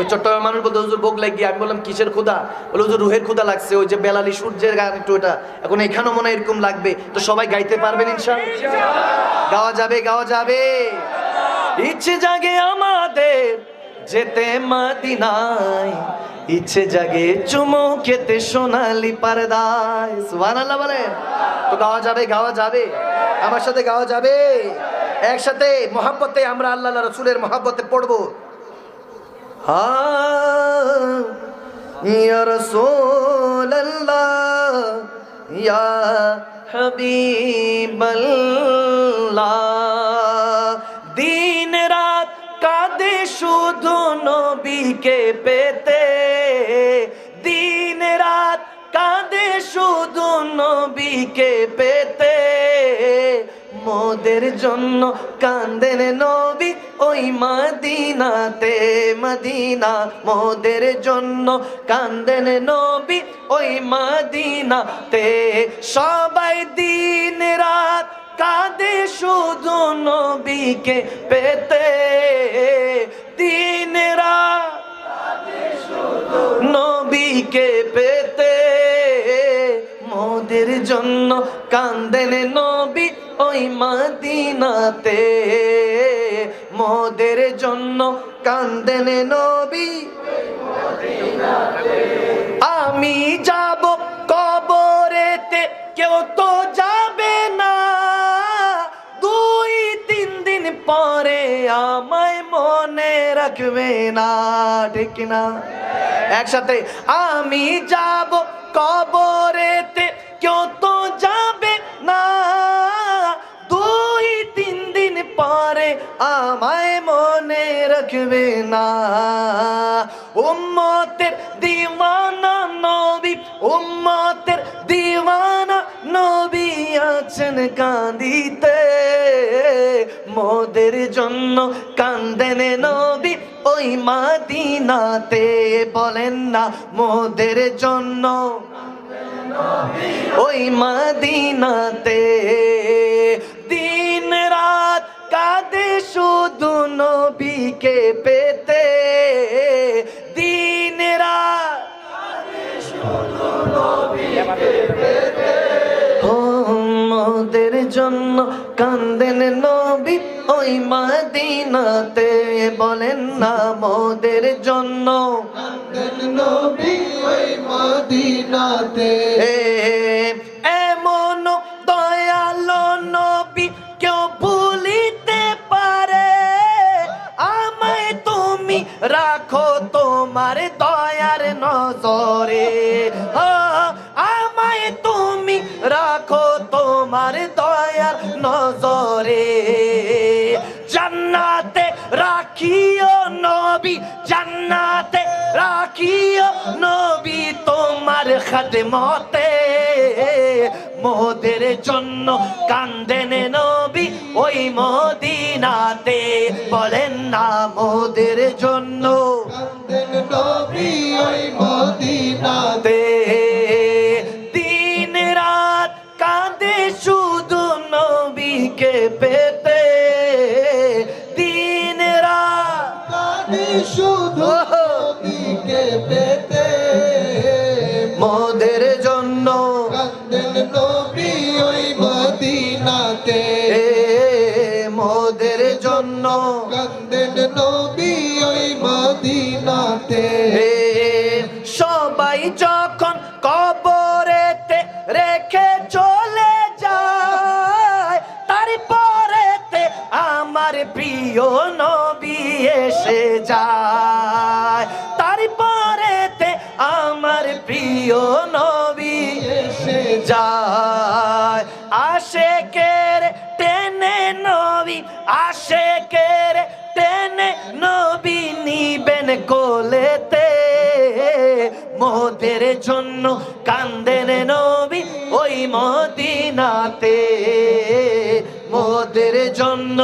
ওই চট্টগ্রাম মানুষ বলতে, হুজুর, ভোগ লাগিয়ে। আমি বললাম, কিসের ক্ষুদা বলে, হুজুর, রুহের ক্ষুদা লাগছে। ওই যে বেলালি, সূর্যের গান একটু ওটা। এখন এখানেও মনে এরকম লাগবে। তো সবাই গাইতে পারবেন ইনশাল গাওয়া যাবে গাওয়া যাবে। ইচ্ছে জাগে আমাদের যেতে মদিনায়। ইচ্ছে জাগে চুমু খেতে সোনালি পারদায়। সুবহানাল্লাহ বলেন। তো গাওয়া যাবে গাওয়া যাবে। আমার সাথে গাওয়া যাবে। একসাথে মহাব্বতে আমরা আল্লাহ রসুলের মহাব্বতে পড়ব। يا رسول الله يا حبيب الله দিন রাত কাঁদে শুধু নবীকে পেতে দিন রাত কাঁদে শুধু নবীকে পেতে মোদের জন্য কাঁদেন নবী ওই মদিনাতে, মদিনা মোদের জন্য কান্দেন নবী, ওই মদিনাতে। সবাই দিন রাত কাঁদে শুধু নবীকে পেতে। দিন রাত মোদের জন্য কান্দেন নবী ওই মদিনাতে। মোদের জন্য কান্দেন নবী আমি যাব কবরেতে, কেউ তো যাবে না। দুই, তিন দিন পরে আমায় মনে রাখবে না, ঠিক না একসাথে আমি যাব কবরেতে কেউ তো যাবে না দুই তিন দিন পরে আমায় মনে রাখবে না উম্মতের দিওয়ানা নবী উম্মতের দিওয়ানা নবী আছেন কাঁদিতে মোদের জন্য কান্দেন নবী ওই মাদিনাতে বলেন না মোদের জন্য ওই মাদিনাতে দিন রাত কাঁদে শুধু নবীকে পেতে। দিন রাত ও মোদের জন্য কান্দেন নবী। ওই মাদিনাতে বলেন না মোদের জন্য নবী ওই মদিনাতে। এমন দয়ালো নবী কেউ ভুলিতে পারে। আমায় তুমি রাখো তোমার দয়ার নজরে। আমায় তুমি রাখো তোমার দয়ার নজরে। জান্নাতে রাখিও নবী, জান্নাতে রাখিও নবী তোমার খাদমতে। মোদের জন্য কান্দেন নবী ওই মদিনাতে, বলেন না মোদের জন্য। কান্দেন নবী ওই মদিনাতে। কানে শুধু নবীকে পেতে। মোদের জন্য। কান্দেন নবী ওই মদিনাতে। মোদের জন্য। কান্দেন নবী ওই মদিনাতে। আমার প্রিয় নবী এসে যায়। তারপরেতে আমার প্রিয় নবী এসে যায়। আশেকের টেনে নবী, আশেকের টেনে নবী নিবেন কোলেতে। মোদের জন্য কান্দেন নবী ওই মদিনাতে। মোদের জন্য।